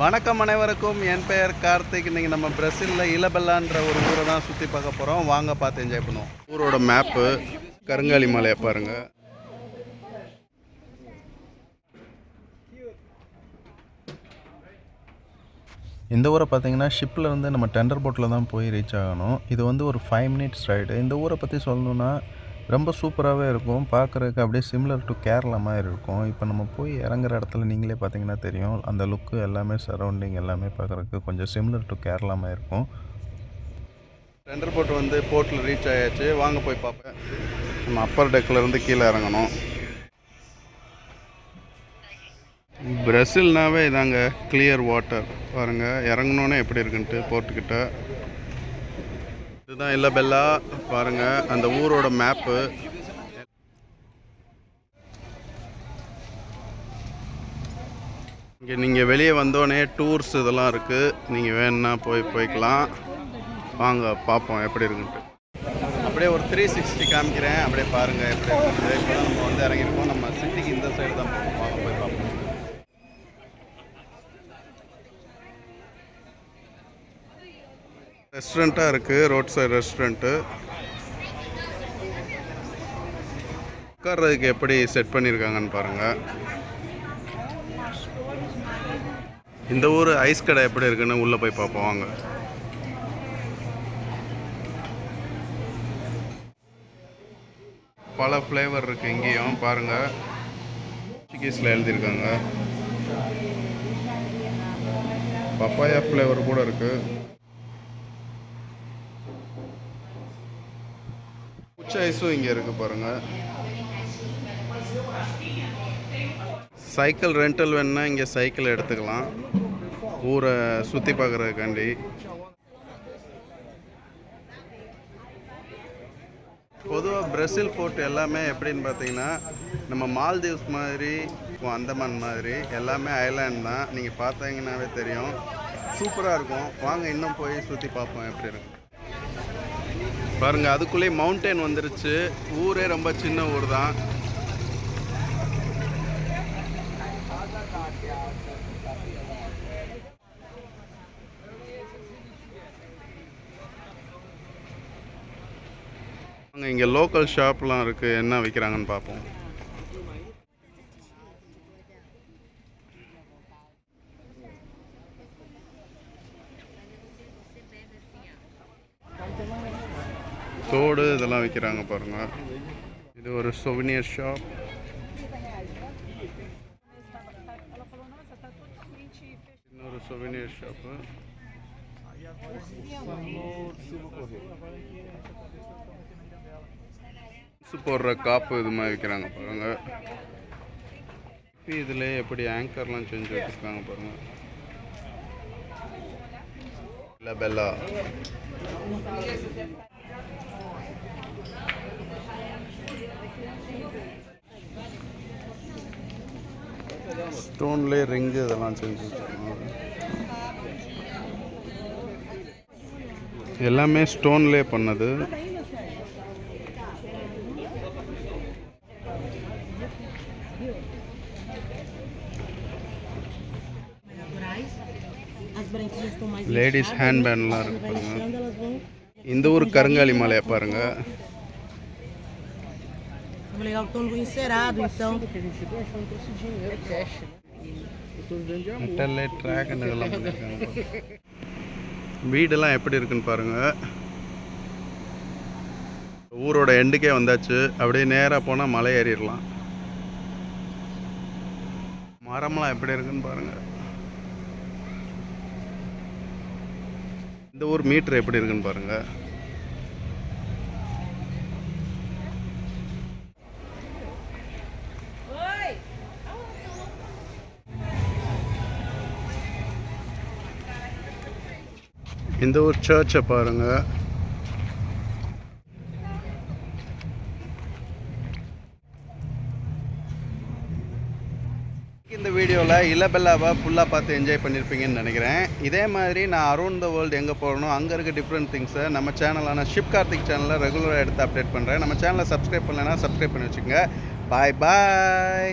வணக்கம் அனைவருக்கும். என் பெயர் கார்த்திக். இன்னைக்கு நம்ம பிரசிலில் இலபெல்லான்ற ஒரு ஊரை தான் சுற்றி பார்க்க போகிறோம் வாங்க பார்த்து என்ஜாய் பண்ணுவோம். ஊரோட மேப்பு கருங்காலி மலையை பாருங்க. இந்த ஊரை பார்த்தீங்கன்னா ஷிப்பில் இருந்து நம்ம டெண்டர் போட்டில் தான் போய் ரீச் ஆகணும். இது வந்து ஒரு ஃபைவ் மினிட்ஸ் ரைடு இந்த ஊரை பற்றி சொல்லணுன்னா ரொம்ப சூப்பராகவே இருக்கும். பார்க்குறதுக்கு அப்படியே சிமிலர் டு கேரளா மாதிரி இருக்கும். இப்போ நம்ம போய் இறங்குற இடத்துல நீங்களே பார்த்தீங்கன்னா தெரியும். அந்த லுக்கு எல்லாமே சரௌண்டிங் எல்லாமே பார்க்குறதுக்கு கொஞ்சம் சிமிலர் டு கேரளா மாதிரி இருக்கும். டெண்டர் போட் வந்து போர்ட்டில் ரீச் ஆயாச்சு. வாங்க போய் பார்ப்பேன் நம்ம அப்பர் டெக்கில் இருந்து கீழே இறங்கணும். பிரசில்னாவே இதாங்க கிளியர் வாட்டர் பாருங்க இறங்கணுன்னே எப்படி இருக்குன்ட்டு போர்ட்டுக்கிட்ட இதுதான் இல்லபெல்லா பாருங்க அந்த ஊரோட மேப்பு இங்கே நீங்கள் வெளியே வந்தோடனே டூர்ஸ் இதெல்லாம் இருக்குது நீங்கள் வேணும்னா போய் போய்க்கலாம். வாங்க பார்ப்போம் எப்படி இருக்குன்ட்டு. அப்படியே ஒரு த்ரீ சிக்ஸ்டி காமிக்கிறேன். அப்படியே பாருங்கள் எப்படி இருக்குது இப்போ நம்ம வந்து இறங்கியிருக்கோம். நம்ம சிட்டிக்கு இந்த சைடு தான் போவோம் வாங்க போய் பார்ப்போம் ரெஸ்டாரண்ட்டாக இருக்குது ரோட் சைடு ரெஸ்டாரண்ட்டு. உட்கார்றதுக்கு எப்படி செட் பண்ணியிருக்காங்கன்னு பாருங்கள் இந்த ஊர் ஐஸ் கடை எப்படி இருக்குன்னு உள்ளே போய் பார்ப்போம் வாங்க. பல ஃப்ளேவர் இருக்குது இங்கேயும் பாருங்கள் சிக்கீஸில் எழுதியிருக்காங்க. பப்பாயா ஃப்ளேவர் கூட இருக்குது சாய்ஸும் ஐஸும் இங்கே இருக்குது பாருங்கள் சைக்கிள் ரெண்டல் வேணுன்னா இங்கே சைக்கிள் எடுத்துக்கலாம். ஊரை சுற்றி பார்க்குறதுக்காண்டி பொதுவாக பிரசில் ஃபோர்ட் எல்லாமே எப்படின்னு பார்த்தீங்கன்னா நம்ம மால்தீவ்ஸ் மாதிரி அந்தமான் மாதிரி எல்லாமே ஐலாண்ட் தான். நீங்கள் பார்த்தீங்கன்னாவே தெரியும். சூப்பராக இருக்கும். வாங்க இன்னும் போய் சுற்றி பார்ப்போம். எப்படி இருக்கும் பாருங்க அதுக்குள்ளேயே மவுண்டைன் வந்துருச்சு. ஊரே ரொம்ப சின்ன ஊர் தான். இங்கே லோக்கல் ஷாப்லாம் இருக்குது என்ன விற்கிறாங்கன்னு பார்ப்போம் தோடு இதெல்லாம் விற்கிறாங்க பாருங்க. இது ஒரு சொவினியர் ஷாப் இன்னொரு சொவினியர் ஷாப்பு போடுற காப்பு இது மாதிரி விற்கிறாங்க பாருங்க. இதில் எப்படி ஆங்கர்லாம் செஞ்சு வச்சுருக்காங்க பாருங்க. இல்லை பெல்லா ஸ்டோன்லேயே ரிங்கு இதெல்லாம் செஞ்சு எல்லாமே ஸ்டோன்லேயே பண்ணது. லேடிஸ் ஹேண்ட் பேண்ட்லாம் இருக்கு பாருங்க இந்த ஊர் கருங்காலி மலையை பாருங்க. Foi legal que estão no encerado, então. மெட்டல்லே ட்ராகன் இதெல்லாம் பண்ணியிருக்காங்க பாருங்க. வீடெல்லாம் எப்படி இருக்குன்னு பாருங்க. ஊரோட எண்டுக்கே வந்தாச்சு. அப்படியே நேராக போனால் மலை ஏறிடலாம். மரம்லாம் எப்படி இருக்குன்னு பாருங்க. இந்த ஊர் மீட்டர் எப்படி இருக்குன்னு பாருங்க. இந்த ஒரு சர்ச்சை பாருங்க. இந்த வீடியோவில் இலபெல்லாவை ஃபுல்லாக பார்த்து என்ஜாய் பண்ணியிருப்பீங்கன்னு நினைக்கிறேன். இதே மாதிரி நான் அரௌண்ட் த வேர்ல்டு எங்கே போகணும் அங்கே இருக்க டிஃப்ரெண்ட் திங்ஸை நம்ம சேனலான ஷிப் கார்த்திக் சேனலில் ரெகுலராக எடுத்து அப்டேட் பண்ணுறேன் நம்ம சேனலை சப்ஸ்கிரைப் பண்ணலைன்னா சப்ஸ்கிரைப் பண்ணி வச்சுக்கோங்க. பாய் பாய்